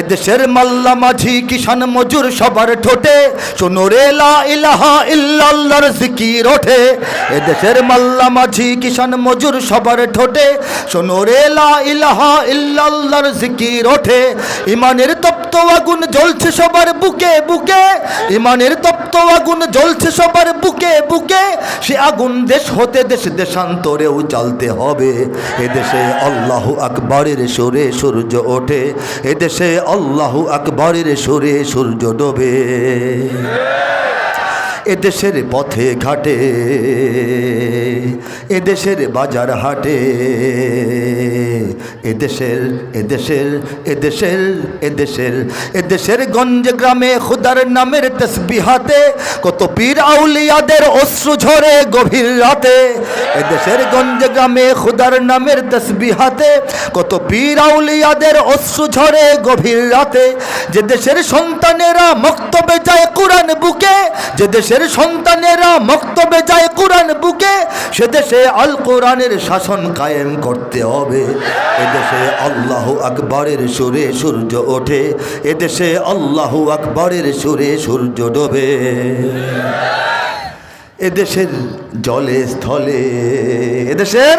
এদেশের মাল্লা মাঝি কিষান মজুর সবার ঠোঁটে, শোনো রে ইলাহা ইল্লাল্লাহর জিকির ওঠে। এদেশের মাল্লা মাঝি কিষান মজুর সবার ঠোঁটে, শোনো রে ইলাহা জিকির ওঠে। ইমানের আগুন জ্বলছে সবার বুকে বুকে। ইমানের তপ্ত আগুন জ্বলছে সবার বুকে বুকে। সে আগুন দেশ হতে দেশ দেশান্তরেও চলতে হবে। এদেশে আল্লাহ আকবরের সুরে সূর্য ওঠে। এদেশে আল্লাহ আকবরের সুরে সূর্য ডোবে। এদেশের পথে ঘাটে, এদেশের বাজার হাটে, এদেশের এদেশের এদেশের এদেশের এদেশের গঞ্জ গ্রামে খুদার নামের তসবিহাতে, কত পীর আউলিয়াদের অশ্রু ঝরে গভীর রাতে, এদেশের গঞ্জ গ্রামে খুদার নামের তসবিহাতে, কত পীর আউলিয়াদের অশ্রু ঝরে গভীর রাতে, যে দেশের সন্তানেরা মক্তবে যায় কোরআন বুকে, যে দেশের সন্তানেরা মক্তবে যায় কোরআন বুকে সে দেশে আল কোরআনের শাসন কায়েম করতে হবে। এদেশে আল্লাহ আকবরের সুরে সূর্য ওঠে, এদেশে আল্লাহ আকবরের সুরে সূর্য ডোবে। এদেশের জলে স্থলে, এদেশের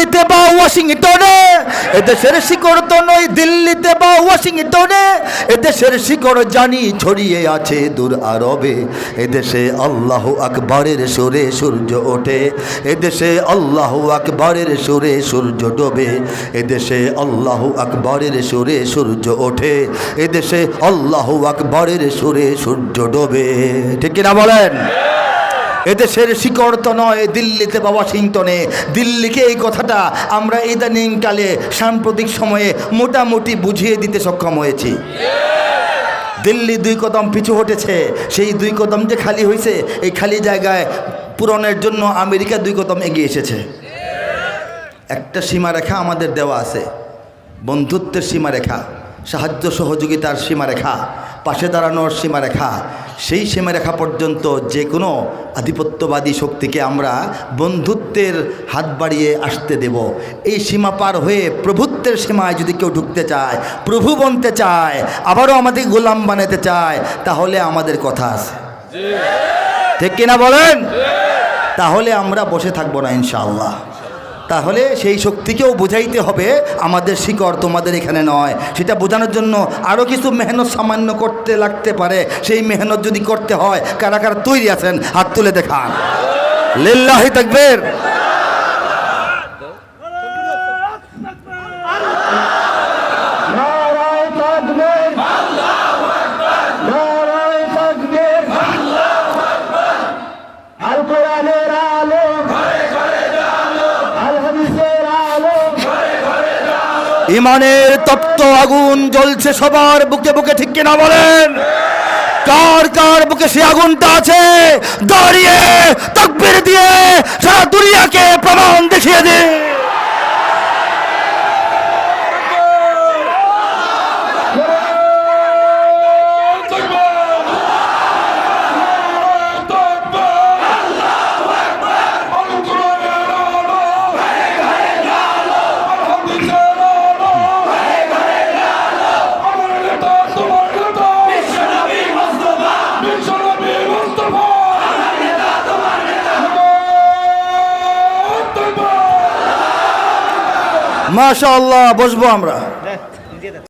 দিল্লিতে বা ওয়াশিংটনে, এদেশের শিকড় তো নয় দিল্লিতে বা ওয়াশিংটনে, এদেশের শিকড় জানি ছড়িয়ে আছে দূর আরবে। এদেশে আল্লাহ আকবরের সুরে সূর্য ওঠে, এদেশে আল্লাহ আকবরের সুরে সূর্য ডোবে, এদেশে আল্লাহ আকবরের সুরে সূর্য ওঠে, এদেশে আল্লাহ আকবরের সুরে সূর্য ডোবে। ঠিক কিনা বলেন? এদেশের শিকড় তো নয়, দিল্লিতে বা ওয়াশিংটনে। দিল্লিকে এই কথাটা আমরা ইদানিংকালে সাম্প্রতিক সময়ে মোটামুটি বুঝিয়ে দিতে সক্ষম হয়েছি। দিল্লি দুই কদম পিছু হটেছে, সেই দুই কদম যে খালি হয়েছে এই খালি জায়গায় পূরণের জন্য আমেরিকা দুই কদম এগিয়ে এসেছে। একটা সীমারেখা আমাদের দেওয়া আছে, বন্ধুত্বের সীমারেখা, সাহায্য সহযোগিতার সীমারেখা, পাশে দাঁড়ানোর সীমারেখা সেই সীমারেখা পর্যন্ত যে কোনো আধিপত্যবাদী শক্তিকে আমরা বন্ধুত্বের হাত বাড়িয়ে আসতে দেব। এই সীমা পার হয়ে প্রভুত্বের সীমায় যদি কেউ ঢুকতে চায় প্রভু বনতে চায় আবারও আমাদের গোলাম বানাতে চায় তাহলে আমাদের কথা আছে। ঠিক কিনা বলেন? তাহলে আমরা বসে থাকব না ইনশাআল্লাহ। তাহলে সেই শক্তিকেও বোঝাইতে হবে, আমাদের শিকড় তোমাদের এখানে নয়। সেটা বোঝানোর জন্য আরও কিছু মেহনত সামান্য করতে লাগতে পারে। সেই মেহনত যদি করতে হয়, কারা কারা তৈরি আছেন, হাত তুলে দেখান। লিল্লাহি তাকবীর নারায় তাকবীর নারায় তাকবীর আল কোরআনের আলো আল হাদিসের আলো ইমানের তপ্ত আগুন জ্বলছে সবার বুকে বুকে, ঠিক কিনা বলেন? কার কার বুকে সে আগুনটা আছে? দাঁড়িয়ে তকবির দিয়ে সারা দুনিয়াকে প্রমাণ দেখিয়ে দে মাশাআল্লাহ বসবো আমরা।